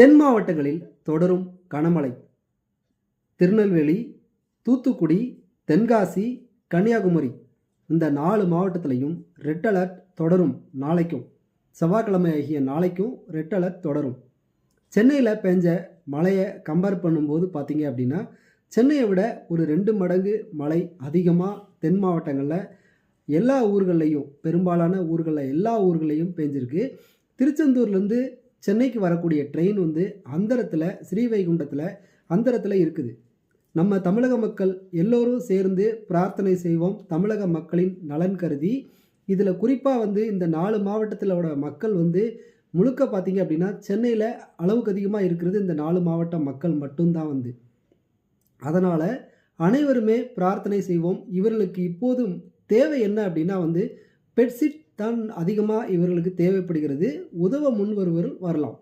தென் மாவட்டங்களில் தொடரும் கனமழை. திருநெல்வேலி தூத்துக்குடி தென்காசி கன்னியாகுமரி இந்த நாலு மாவட்டத்திலையும் ரெட் அலர்ட் தொடரும் நாளைக்கும். செவ்வாய்க்கிழமை ஆகிய நாளைக்கும் ரெட் அலர்ட் தொடரும். சென்னையில் பெஞ்ச மழையை கம்பேர் பண்ணும்போது பார்த்தீங்க அப்படின்னா சென்னையை விட ஒரு ரெண்டு மடங்கு மழை அதிகமாக தென் மாவட்டங்களில் எல்லா ஊர்கள்லையும் பெரும்பாலான ஊர்களில் எல்லா ஊர்களையும் பெஞ்சிருக்கு. திருச்செந்தூர்லேருந்து சென்னைக்கு வரக்கூடிய ட்ரெயின் வந்து அந்தரத்தில் ஸ்ரீவைகுண்டத்தில் அந்தரத்தில் இருக்குது. நம்ம தமிழக மக்கள் எல்லோரும் சேர்ந்து பிரார்த்தனை செய்வோம். தமிழக மக்களின் நலன் கருதி. இதில் குறிப்பாக வந்து இந்த நாலு மாவட்டத்திலோட மக்கள் வந்து முழுக்க பார்த்தீங்க அப்படின்னா சென்னையில் அளவுக்கு அதிகமாக இருக்கிறது இந்த நாலு மாவட்ட மக்கள் மட்டும்தான் வந்து. அதனால் அனைவருமே பிரார்த்தனை செய்வோம். இவர்களுக்கு இப்போதும் தேவை என்ன அப்படின்னா வந்து பெட்ஷீட் தான் அதிகமாக இவர்களுக்கு தேவைப்படுகிறது. உதவ முன் வரலாம்.